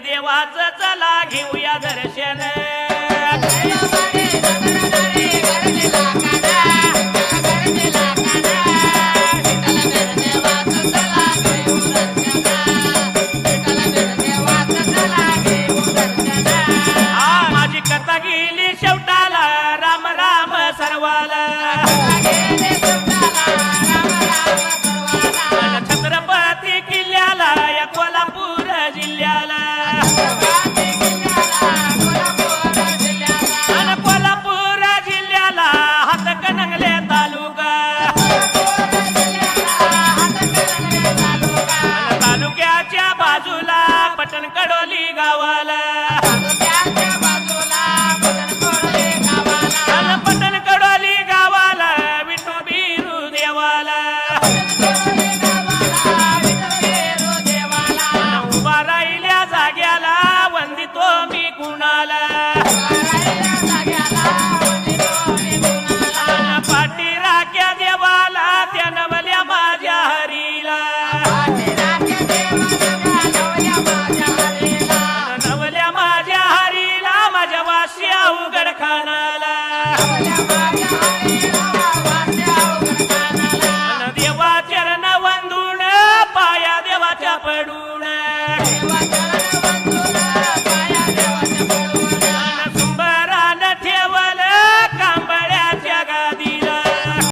देवाचं चला घेऊया दर्शन. माझी कथा गेली शेवटाला. राम राम सर्वाला. बाजूला पटण कडोली गावाला. आणि पटण कडोली गावाला विठू बिरू देवाला. आणि उभा राहिल्या जाग्याला वंदितो मी कुणाला. आणि पाठी राख्या देवाला त्या नवल्या माझ्या हरीला. माझ्या वाशी अवघड खानाला देवा चरण वंदून पाया देवाच्या पडून.